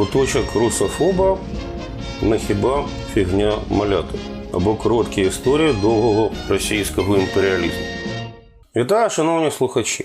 Куточок русофоба не хіба фігня маляти або короткі історії довгого російського імперіалізму. Вітаю, шановні слухачі!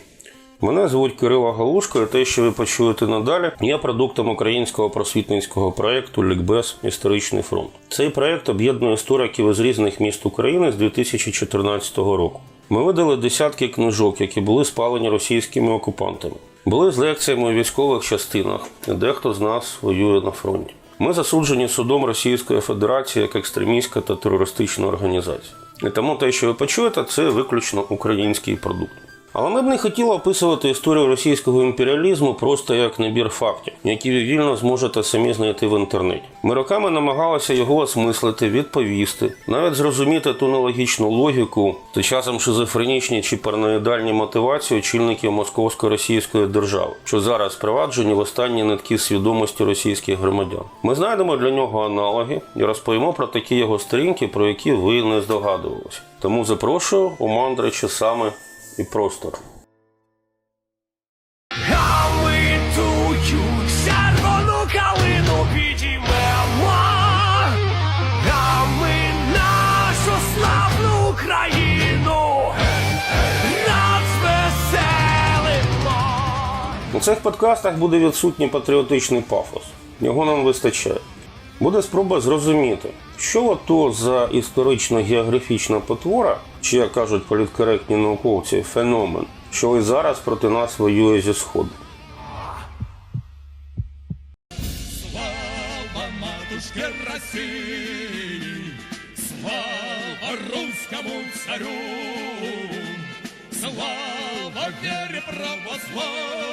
Мене звуть Кирило Галушко, і те, що ви почуєте надалі, є продуктом українського просвітницького проєкту Лікбез Історичний фронт. Цей проєкт об'єднує істориків із різних міст України з 2014 року. Ми видали десятки книжок, які були спалені російськими окупантами. Були з лекціями у військових частинах, дехто з нас воює на фронті. Ми засуджені судом Російської Федерації як екстремістська та терористична організація. І тому те, що ви почуєте, це виключно український продукт. Але ми б не хотіли описувати історію російського імперіалізму просто як набір фактів, які ви вільно зможете самі знайти в інтернеті. Ми роками намагалися його осмислити, відповісти, навіть зрозуміти ту нелогічну логіку та часом шизофренічні чи параноїдальні мотивації очільників московсько-російської держави, що зараз впроваджені в останні нитки свідомості російських громадян. Ми знайдемо для нього аналоги і розповімо про такі його сторінки, про які ви не здогадувалися. Тому запрошую у мандри часами і розвеселимо. У цих подкастах буде відсутній патріотичний пафос. Його нам вистачає. Буде спроба зрозуміти, що ото за історично-географічна потвора, чи як кажуть політкоректні науковці, феномен, що і зараз проти нас воює зі сходу. Слава матушке России, слава русскому царю, слава вере православной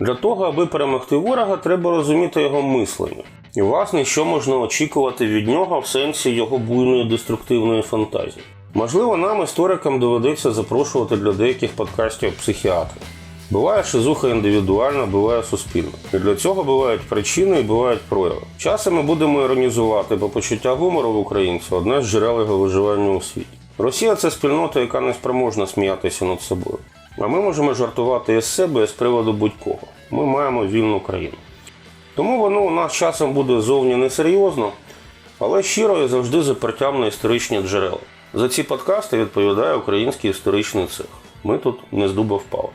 Для того, аби перемогти ворога, треба розуміти його мислення. І, власне, що можна очікувати від нього в сенсі його буйної деструктивної фантазії. Можливо, нам, історикам, доведеться запрошувати для деяких подкастів психіатрів. Буває шизуха індивідуальна, буває суспільна. І для цього бувають причини і бувають прояви. Часом ми будемо іронізувати, бо почуття гумору в українців одне з джерел його виживання у світі. Росія це спільнота, яка не спроможна сміятися над собою. А ми можемо жартувати із себе з приводу будь-кого. Ми маємо вільну країну. Тому воно у нас часом буде зовні несерйозно, але щиро і завжди запертям на історичні джерела. За ці подкасти відповідає український історичний цех. Ми тут не з дуба впали.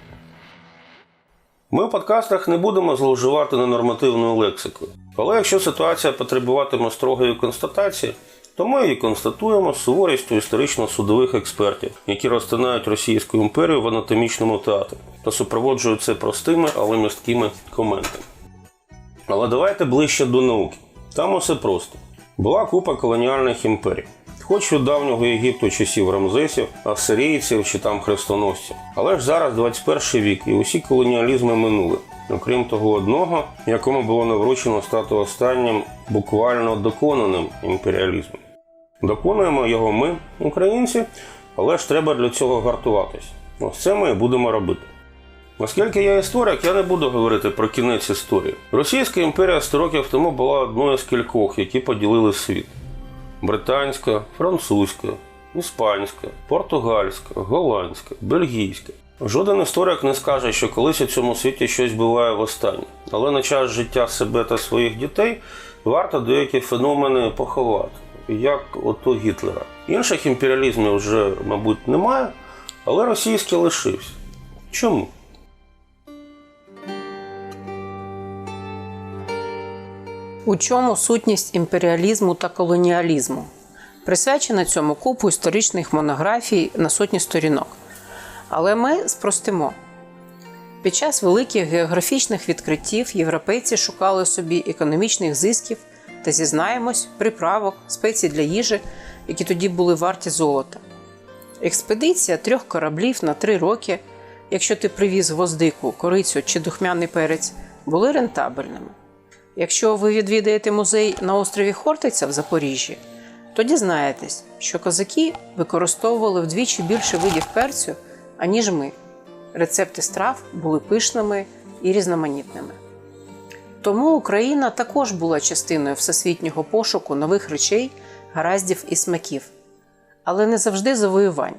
Ми в подкастах не будемо зловживати ненормативною лексикою. Але якщо ситуація потребуватиме строгої констатації, то ми її констатуємо суворістю історично-судових експертів, які розтинають Російську імперію в анатомічному театрі та супроводжують це простими, але місткими коментами. Але давайте ближче до науки. Там усе просто. Була купа колоніальних імперій. Хоч від давнього Єгипту часів Рамзесів, асирійців чи там хрестоносців. Але ж зараз 21 вік і усі колоніалізми минули, окрім того одного, якому було навручено стати останнім буквально доконаним імперіалізмом. Доконуємо його ми, українці, але ж треба для цього гартуватись. Ось це ми і будемо робити. Оскільки я історик, я не буду говорити про кінець історії. Російська імперія 100 років тому була одною з кількох, які поділили світ: британська, французька, іспанська, португальська, голландська, бельгійська. Жоден історик не скаже, що колись у цьому світі щось буває востаннє. Але на час життя себе та своїх дітей варто деякі феномени поховати, як ото Гітлера. Інших імперіалізмів вже, мабуть, немає, але російський лишився. Чому? У чому сутність імперіалізму та колоніалізму? Присвячена цьому купу історичних монографій на сотні сторінок. Але ми спростимо. Під час великих географічних відкриттів європейці шукали собі економічних зисків та зізнаємось, приправок, спецій для їжі, які тоді були варті золота. Експедиція трьох кораблів на три роки, якщо ти привіз гвоздику, корицю чи духмяний перець, були рентабельними. Якщо ви відвідаєте музей на острові Хортиця в Запоріжжі, то дізнаєтесь, що козаки використовували вдвічі більше видів перцю, аніж ми. Рецепти страв були пишними і різноманітними. Тому Україна також була частиною всесвітнього пошуку нових речей, гараздів і смаків, але не завжди завоювань,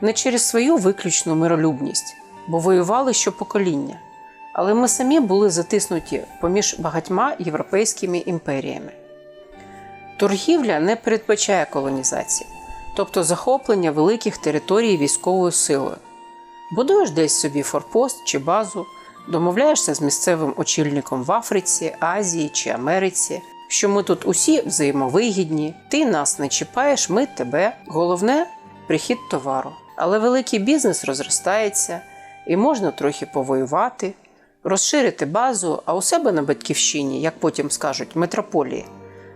не через свою виключну миролюбність, бо воювали щопокоління. Але ми самі були затиснуті поміж багатьма європейськими імперіями. Торгівля не передбачає колонізації, тобто захоплення великих територій військовою силою. Будуєш десь собі форпост чи базу, домовляєшся з місцевим очільником в Африці, Азії чи Америці, що ми тут усі взаємовигідні, ти нас не чіпаєш, ми тебе. Головне прихід товару. Але великий бізнес розростається, і можна трохи повоювати, розширити базу, а у себе на батьківщині, як потім скажуть, метрополії.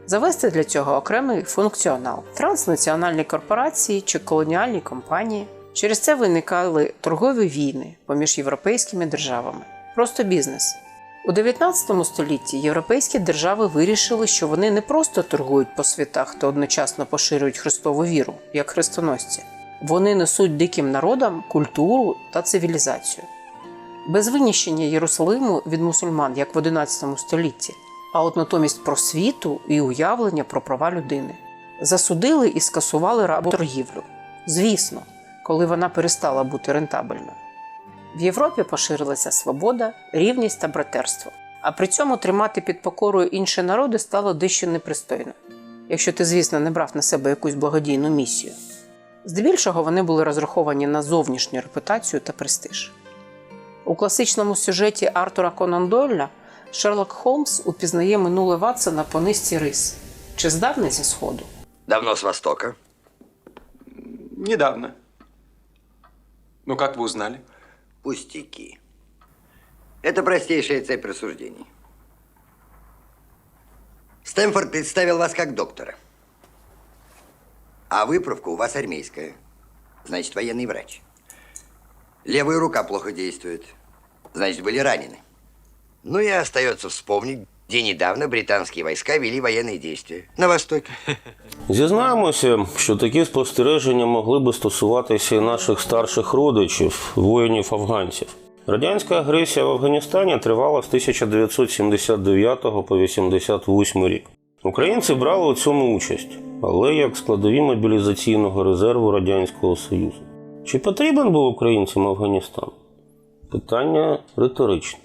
Завести для цього окремий функціонал, транснаціональні корпорації чи колоніальні компанії. Через це виникали торгові війни поміж європейськими державами. Просто бізнес. У 19 столітті європейські держави вирішили, що вони не просто торгують по світах та одночасно поширюють Христову віру, як хрестоносці. Вони несуть диким народам культуру та цивілізацію. Без винищення Єрусалиму від мусульман, як в 11 столітті, а от натомість просвіту і уявлення про права людини. Засудили і скасували работоргівлю. Звісно, коли вона перестала бути рентабельною. В Європі поширилася свобода, рівність та братерство. А при цьому тримати під покорою інші народи стало дещо непристойно, якщо ти, звісно, не брав на себе якусь благодійну місію. Здебільшого вони були розраховані на зовнішню репутацію та престиж. У класичному сюжеті Артура Конан Дойля Шерлок Холмс упізнає минуле Ватсона по низці рис. Чи здавна зі сходу? Давно с Востока. Недавно. Ну, как вы узнали? Пустяки. Это простейшая цепь рассуждений. Стэнфорд представил вас как доктора. А выправка у вас армейская. Значит, военный врач. Левая рука плохо действует. Значит, были ранены. Ну и остается вспомнить, где недавно британские войска вели военные действия. На Востоке. Зізнаємося, що такі спостереження могли би стосуватися і наших старших родичів, воїнів-афганців. Радянська агресія в Афганістані тривала з 1979 по 88 рік. Українці брали у цьому участь, але як складові мобілізаційного резерву Радянського Союзу. Чи потрібен був українцям Афганістан? Питання риторичне.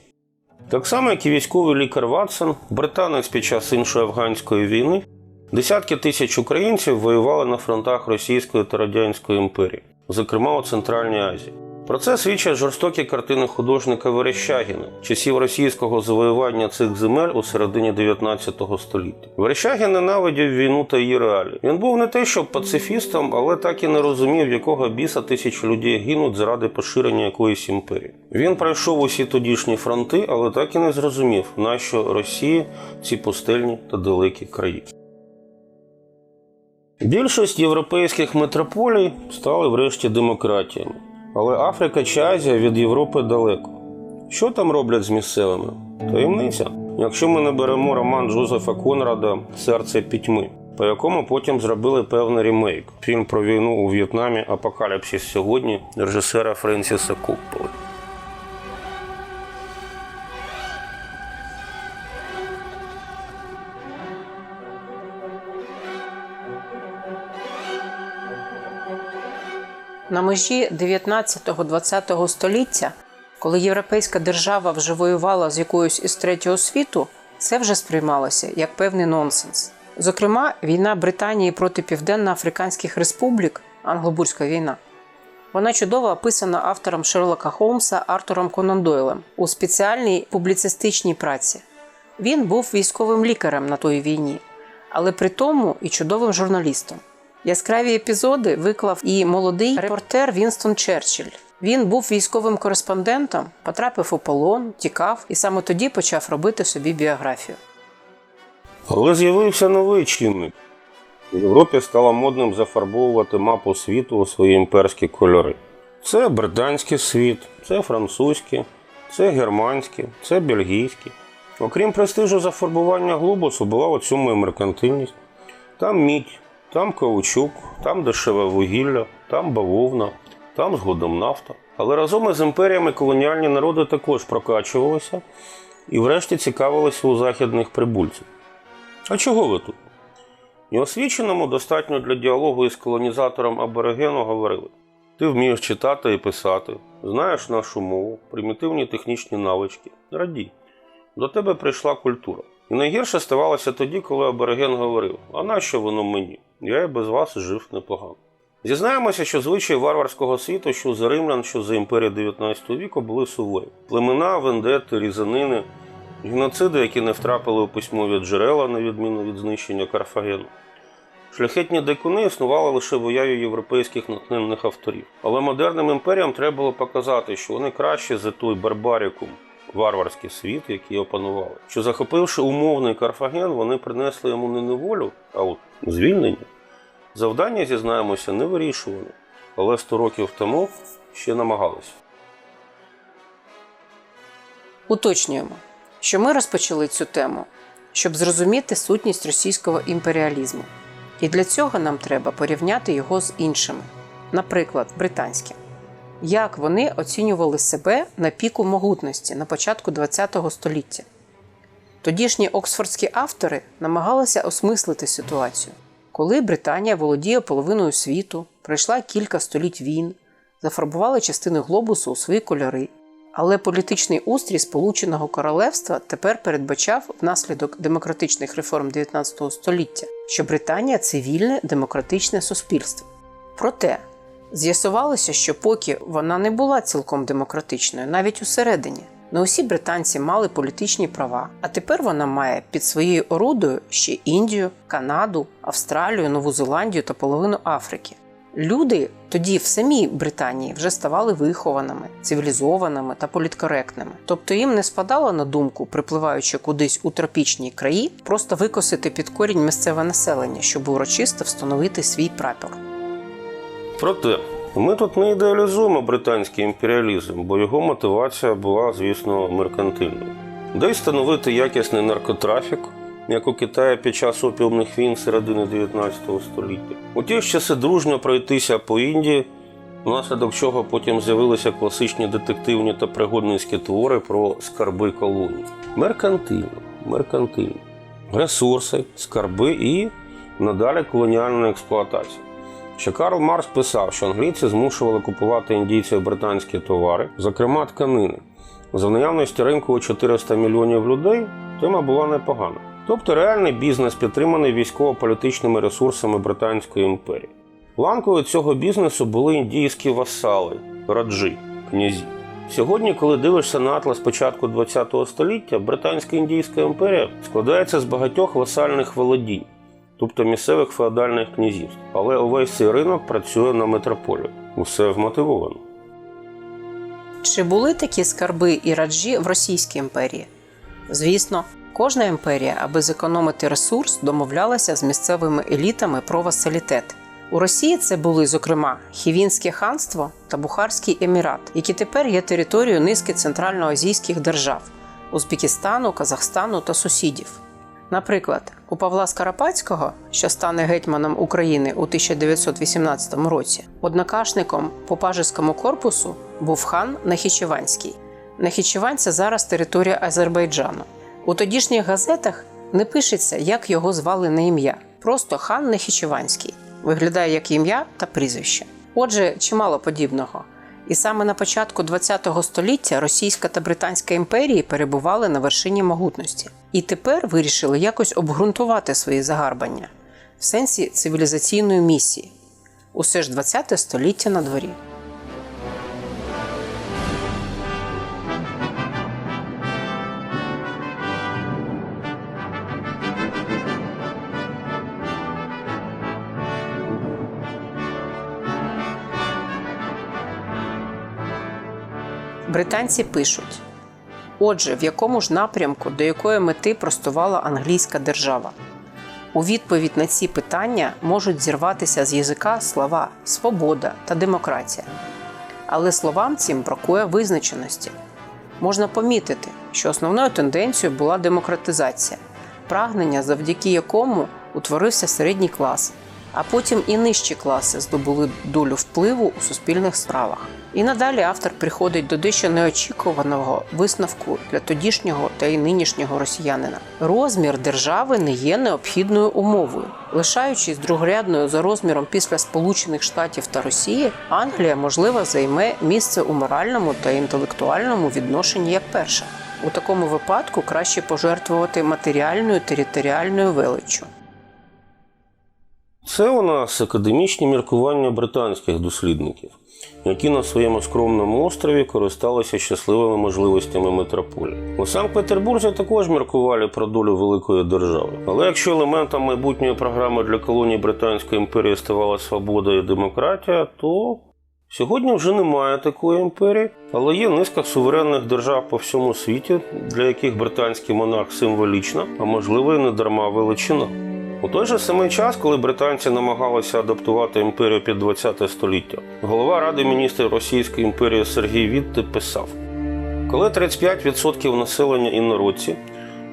Так само, як і військовий лікар Ватсон, британець під час іншої афганської війни, десятки тисяч українців воювали на фронтах Російської та Радянської імперії, зокрема у Центральній Азії. Про це свідчать жорстокі картини художника Верещагіна, часів російського завоювання цих земель у середині 19 століття. Верещагін ненавидів війну та її реалії. Він був не те, щоб пацифістом, але так і не розумів, якого біса тисячі людей гинуть заради поширення якоїсь імперії. Він пройшов усі тодішні фронти, але так і не зрозумів, нащо Росії ці пустельні та далекі краї. Більшість європейських метрополій стали врешті демократіями. Але Африка чи Азія від Європи далеко. Що там роблять з місцевими? Таємниця. Якщо ми не беремо роман Джозефа Конрада Серце пітьми, по якому потім зробили певний ремейк фільм про війну у В'єтнамі Апокаліпсис сьогодні режисера Френсіса Копполи. На межі 19-20 століття, коли європейська держава вже воювала з якоюсь із третього світу, це вже сприймалося як певний нонсенс. Зокрема, війна Британії проти Південно-Африканських Республік, англобурська війна. Вона чудово описана автором Шерлока Холмса Артуром Конан Дойлем у спеціальній публіцистичній праці. Він був військовим лікарем на той війні, але при тому і чудовим журналістом. Яскраві епізоди виклав і молодий репортер Вінстон Черчилль. Він був військовим кореспондентом, потрапив у полон, тікав і саме тоді почав робити собі біографію. Але з'явився новий чинник. В Європі стало модним зафарбовувати мапу світу у свої імперські кольори. Це британський світ, це французький, це германський, це бельгійський. Окрім престижу зафарбування глобусу, була у цьому і меркантильність. Там мідь, там каучук, там дешеве вугілля, там бавовна, там згодом нафта. Але разом із імперіями колоніальні народи також прокачувалися і врешті цікавилися у західних прибульців. А чого ви тут? Неосвіченому достатньо для діалогу із колонізатором аборигену говорили: Ти вмієш читати і писати, знаєш нашу мову, примітивні технічні навички. Радій. До тебе прийшла культура. І найгірше ставалося тоді, коли абориген говорив: а нащо воно мені? Я і без вас жив непогано. Зізнаємося, що звичаї варварського світу, що за римлян, що за імперії 19 віку, були суворі. Племена, вендети, різанини, геноциди, які не втрапили у письмові джерела, на відміну від знищення Карфагену. Шляхетні дикуни існували лише в уяві європейських натхненних авторів. Але модерним імперіям треба було показати, що вони кращі за той барбарікум, варварський світ, який опанували. Що захопивши умовний Карфаген, вони принесли йому не неволю, а от звільнення. Завдання, зізнаємося, не вирішували, але 100 років тому ще намагалися. Уточнюємо, що ми розпочали цю тему, щоб зрозуміти сутність російського імперіалізму. І для цього нам треба порівняти його з іншими, наприклад, британським. Як вони оцінювали себе на піку могутності на початку ХХ століття? Тодішні оксфордські автори намагалися осмислити ситуацію, коли Британія володіє половиною світу, пройшла кілька століть війн, зафарбувала частини глобусу у свої кольори. Але політичний устрій Сполученого Королевства тепер передбачав внаслідок демократичних реформ 19 століття, що Британія це вільне демократичне суспільство. Проте з'ясувалося, що поки вона не була цілком демократичною, навіть усередині, не усі британці мали політичні права, а тепер вона має під своєю орудою ще Індію, Канаду, Австралію, Нову Зеландію та половину Африки. Люди тоді в самій Британії вже ставали вихованими, цивілізованими та політкоректними. Тобто їм не спадало на думку, припливаючи кудись у тропічні краї, просто викосити під корінь місцеве населення, щоб урочисто встановити свій прапор. Проте, ми тут не ідеалізуємо британський імперіалізм, бо його мотивація була, звісно, меркантильною. Десь встановити якісний наркотрафік, як у Китаї під час опіумних війн середини 19 століття. У ті ж часи дружньо пройтися по Індії, внаслідок чого потім з'явилися класичні детективні та пригодницькі твори про скарби колоній. Меркантильно, меркантильно. Ресурси, скарби і надалі колоніальна експлуатація. Ще Карл Марс писав, що англійці змушували купувати індійців британські товари, зокрема тканини. За наявності ринку у 400 мільйонів людей тема була непогана. Тобто реальний бізнес підтриманий військово-політичними ресурсами Британської імперії. Ланкою цього бізнесу були індійські васали, раджі, князі. Сьогодні, коли дивишся на атлас початку ХХ століття, Британська індійська імперія складається з багатьох васальних володінь, тобто місцевих феодальних князівств. Але увесь цей ринок працює на метрополію. Усе вмотивовано. Чи були такі скарби і раджі в Російській імперії? Звісно, кожна імперія, аби зекономити ресурс, домовлялася з місцевими елітами про васалітет. У Росії це були, зокрема, Хівінське ханство та Бухарський емірат, які тепер є територією низки центральноазійських держав Узбекистану, Казахстану та сусідів. Наприклад, у Павла Скарапацького, що стане гетьманом України у 1918 році, однокашником по пажеському корпусу був хан Нахічеванський. Нахічевань – це зараз територія Азербайджану. У тодішніх газетах не пишеться, як його звали на ім'я. Просто хан Нахічеванський. Виглядає як ім'я та прізвище. Отже, чимало подібного. І саме на початку ХХ століття Російська та Британська імперії перебували на вершині могутності і тепер вирішили якось обґрунтувати свої загарбання в сенсі цивілізаційної місії. Усе ж ХХ століття на дворі. Британці пишуть: Отже, в якому ж напрямку до якої мети простувала англійська держава? У відповідь на ці питання можуть зірватися з язика слова свобода та демократія. Але словам цим бракує визначеності. Можна помітити, що основною тенденцією була демократизація, прагнення, завдяки якому утворився середній клас, а потім і нижчі класи здобули долю впливу у суспільних справах. І надалі автор приходить до дещо неочікуваного висновку для тодішнього та й нинішнього росіянина. Розмір держави не є необхідною умовою. Лишаючись другорядною за розміром після Сполучених Штатів та Росії, Англія, можливо, займе місце у моральному та інтелектуальному відношенні як перша. У такому випадку краще пожертвувати матеріальною територіальною величчю. Це у нас академічні міркування британських дослідників, які на своєму скромному острові користалися щасливими можливостями метрополії. У Санкт-Петербурзі також міркували про долю великої держави. Але якщо елементом майбутньої програми для колоній Британської імперії ставала свобода і демократія, то Сьогодні вже немає такої імперії, але є низка суверенних держав по всьому світі, для яких британський монарх символічна, а можливо і не дарма величина. У той же самий час, коли британці намагалися адаптувати імперію під 20 століття, голова Ради міністрів Російської імперії Сергій Вітте писав: коли 35% населення інородці,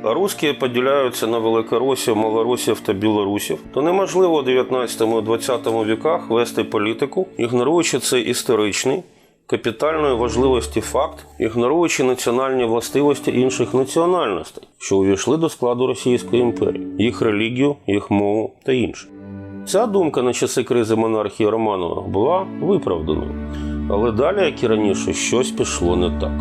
а русські поділяються на великоросів, малоросів та білорусів, то неможливо у 19 і 20 віках вести політику, ігноруючи цей історичний, капітальної важливості факт, ігноруючи національні властивості інших національностей, що увійшли до складу Російської імперії, їх релігію, їх мову та інше. Ця думка на часи кризи монархії Романова була виправданою, але далі, як і раніше, щось пішло не так.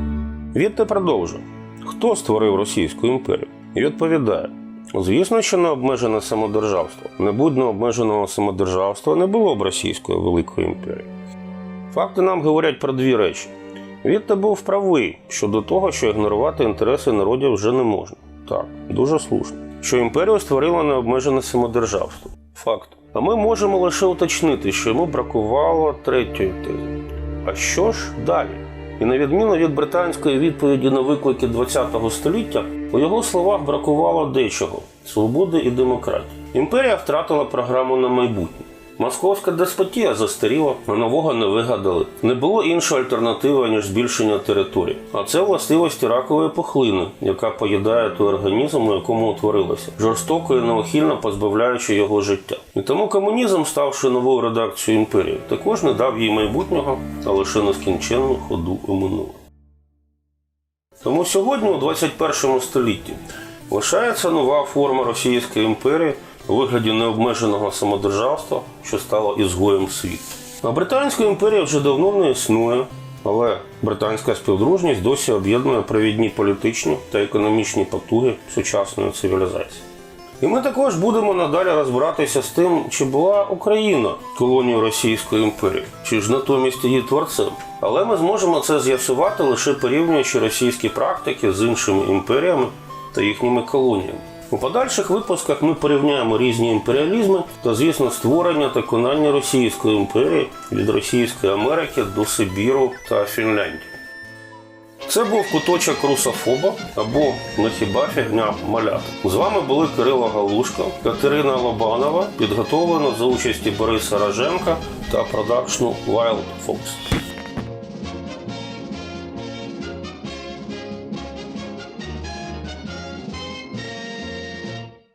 Вітте продовжує. Хто створив Російську імперію? І відповідає: звісно, що не обмежене самодержавство. Не будь необмеженого самодержавства не було б Російської Великої імперії. Факти нам говорять про дві речі. Вітте був правий щодо того, що ігнорувати інтереси народів вже не можна. Так, дуже слушно. Що імперію створило необмежене самодержавство. Факт. А ми можемо лише уточнити, що йому бракувало третьої тези. А що ж далі? І на відміну від британської відповіді на виклики ХХ століття, у його словах бракувало дечого свободи і демократії. Імперія втратила програму на майбутнє. Московська деспотія застаріла, а нового не вигадали. Не було іншої альтернативи, ніж збільшення територій. А це властивості ракової пухлини, яка поїдає той організм, у якому утворилася, жорстоко і неухильно позбавляючи його життя. І тому комунізм, ставши новою редакцією імперії, також не дав їй майбутнього, а лише нескінченну ходу у минуле. Тому сьогодні, у 21 столітті, лишається нова форма Російської імперії у вигляді необмеженого самодержавства, що стало ізгоєм світу. А Британська імперія вже давно не існує, але британська співдружність досі об'єднує провідні політичні та економічні потуги сучасної цивілізації. І ми також будемо надалі розбиратися з тим, чи була Україна колонією Російської імперії, чи ж натомість її творцем. Але ми зможемо це з'ясувати лише порівнюючи російські практики з іншими імперіями та їхніми колоніями. У подальших випусках ми порівняємо різні імперіалізми та, звісно, створення та конання Російської імперії від Російської Америки до Сибіру та Фінляндії. Це був куточок русофоба або не хіба фігня малят. З вами були Кирило Галушко, Катерина Лобанова, підготовлено за участі Бориса Раженка та продакшну Wild Fox.